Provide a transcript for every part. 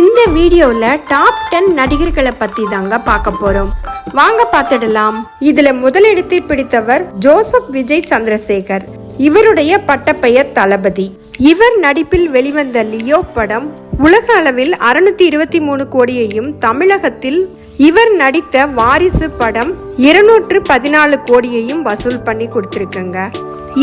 இந்த வீடியோவில் top ten நடிகர்களை பற்றி தாங்க பார்க்க போகிறோம் வாங்க பார்த்துடலாம். இதுல முதலிடத்தை பிடித்தவர் ஜோசப் விஜய் சந்திரசேகர். இவருடைய பட்டப்பெயர் தளபதி. இவர் நடிப்பில் வெளிவந்த லியோ படம் உலக அளவில் அறுநூத்தி இருபத்தி மூணு கோடியையும் தமிழகத்தில் இவர் நடித்த வாரிசு படம் இருநூற்று பதினாலு கோடியையும் வசூல் பண்ணி கொடுத்துருக்குங்க.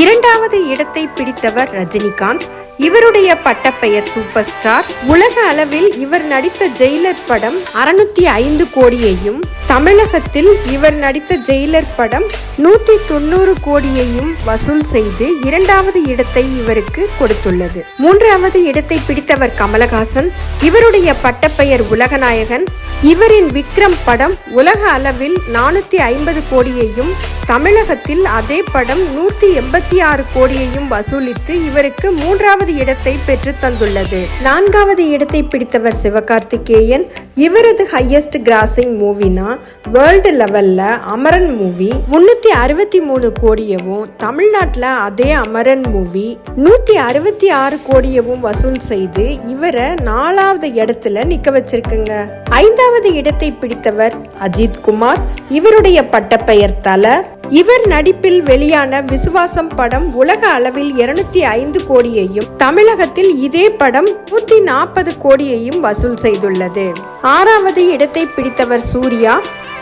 இரண்டாவது இடத்தை பிடித்தவர் ரஜினிகாந்த். இவருடைய பட்டப்பெயர் சூப்பர் ஸ்டார் உலக அளவில் இவர் நடித்த ஜெயிலர் படம் அறுநூத்தி ஐந்து கோடியையும் தமிழகத்தில் இவர் நடித்த ஜெயிலர் படம் நூத்தி தொண்ணூறு கோடியையும் வசூல் செய்து இரண்டாவது இடத்தை இவருக்கு கொடுத்துள்ளது. மூன்றாவது இடத்தை பிடித்தவர் கமலஹாசன். இவருடைய பட்டப்பெயர் உலகநாயகன். இவரின் விக்ரம் படம் உலக அளவில் நானூத்தி ஐம்பது கோடியையும் தமிழகத்தில் அதே படம் நூத்தி எண்பத்தி ஆறு கோடியையும் வசூலித்து இவருக்கு மூன்றாவது இடத்தை பெற்று தந்துள்ளது. நான்காவது இடத்தை பிடித்தவர் சிவகார்த்திகேயன். இவரது ஹையஸ்ட் கிராசிங் மூவினா வேர்ல்டு லெவல்ல அமரன் மூவி முன்னூத்தி அறுபத்தி மூணு கோடியவும் தமிழ்நாட்டில் அதே அமரன் மூவி நூத்தி அறுபத்தி ஆறு கோடியவும் வசூல் செய்து இவரை நாலாவது இடத்துல நிக்க வச்சிருக்குங்க. ஐந்தாவது இடத்தை பிடித்தவர் அஜித் குமார். இவருடைய பட்டப்பெயர் தல இவர் நடிப்பில் வெளியான விசுவாசம் படம் உலக அளவில் இருநூத்தி ஐந்து கோடியையும் தமிழகத்தில் இதே படம் நூத்தி நாற்பது கோடியையும் வசூல் செய்துள்ளது. ஆறாவது இடத்தை பிடித்தவர் சூர்யா.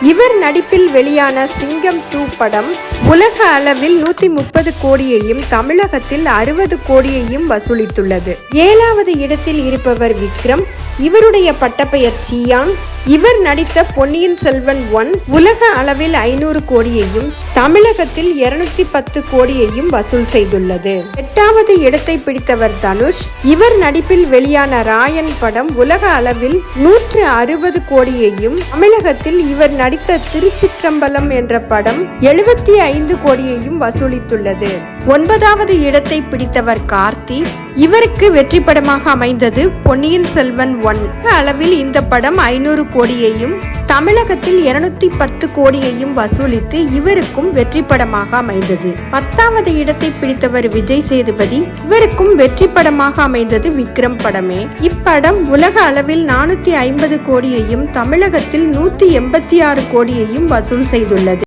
இவர் நடிப்பில் வெளியான சிங்கம் டூ படம் உலக அளவில் நூத்தி முப்பது கோடியையும் தமிழகத்தில் அறுபது கோடியையும் வசூலித்துள்ளது. ஏழாவது இடத்தில் இருப்பவர் விக்ரம். இவருடைய பட்டப்பெயர் சியாங் இவர் நடித்த பொன்னியின் செல்வன் ஒன் உலக அளவில் ஐநூறு கோடியையும் தமிழகத்தில் இருநூத்தி பத்து கோடியையும் வசூல் செய்துள்ளது. எட்டாவது இடத்தை பிடித்தவர் தனுஷ். இவர் நடிப்பில் வெளியான ராயன் படம் உலக அளவில் நூற்று அறுபது கோடியையும் தமிழகத்தில் இவர் நடித்த திருச்சிற்றம்பலம் என்ற படம் எழுபத்தி ஐந்து கோடியையும் வசூலித்துள்ளது. ஒன்பதாவது இடத்தை பிடித்தவர் கார்த்தி. இவருக்கு வெற்றி படமாக அமைந்தது பொன்னியின் செல்வன் ஒன். அளவில் இந்த படம் ஐநூறு கோடியையும் தமிழகத்தில் இருநூத்தி பத்து கோடியையும் வசூலித்து இவருக்கும் வெற்றி படமாக அமைந்தது. பத்தாவது இடத்தை பிடித்தவர் விஜய் சேதுபதி இவருக்கும் வெற்றி படமாக அமைந்தது விக்ரம் படமே. இப்படம் உலக அளவில் நானூத்தி ஐம்பது கோடியையும் தமிழகத்தில் நூத்தி எண்பத்தி ஆறு கோடியையும் வசூல் செய்துள்ளது.